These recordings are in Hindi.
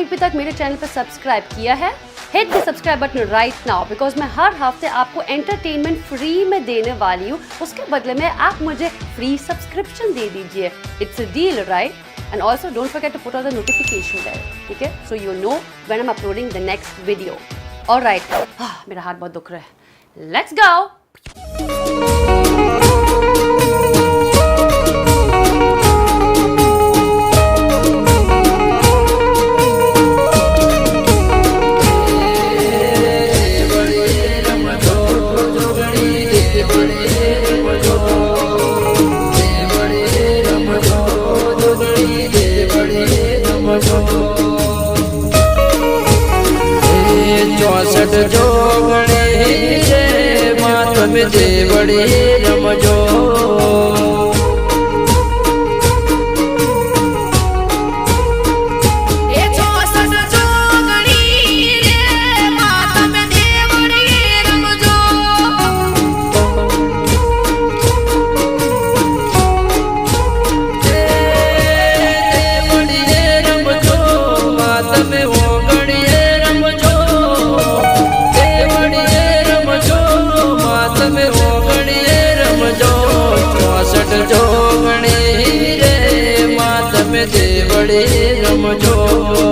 अभी तक मेरे चैनल पर सब्सक्राइब किया है hit the subscribe button right now because मैं हर हफ़्ते आपको एंटरटेनमेंट फ्री में देने वाली हूँ। उसके बदले में आप मुझे फ्री सब्सक्रिप्शन दे दीजिए। It's a deal right and also don't forget to put on the notification bell ठीक है? So you know when I'm uploading the next video. All right. Ah, मेरा हाथ बहुत दुख रहा है। Let's go ચોસઠ જોગણી રે માં દેવડી રમજો. રમજો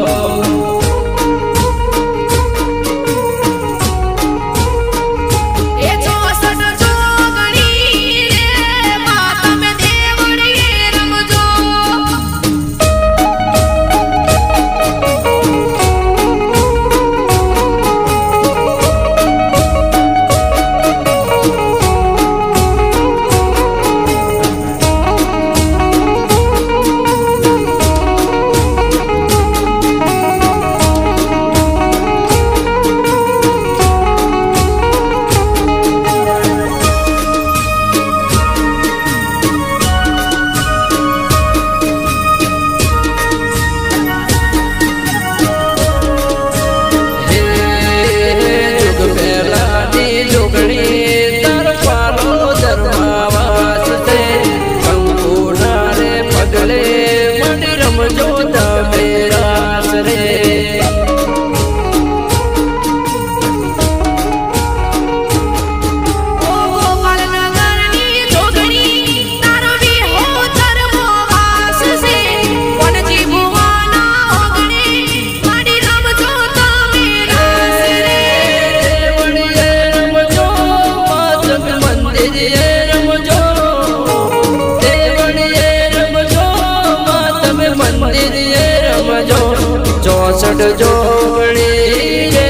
ચોસઠ જોડી રે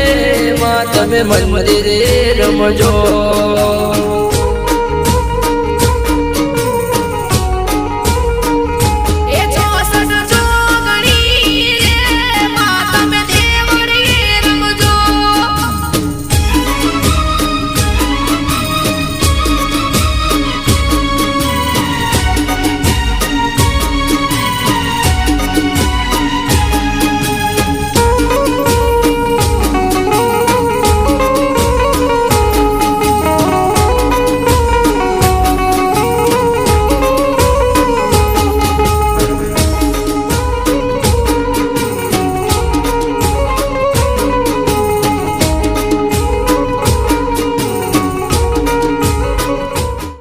માં તમે મંદિરે રમજો.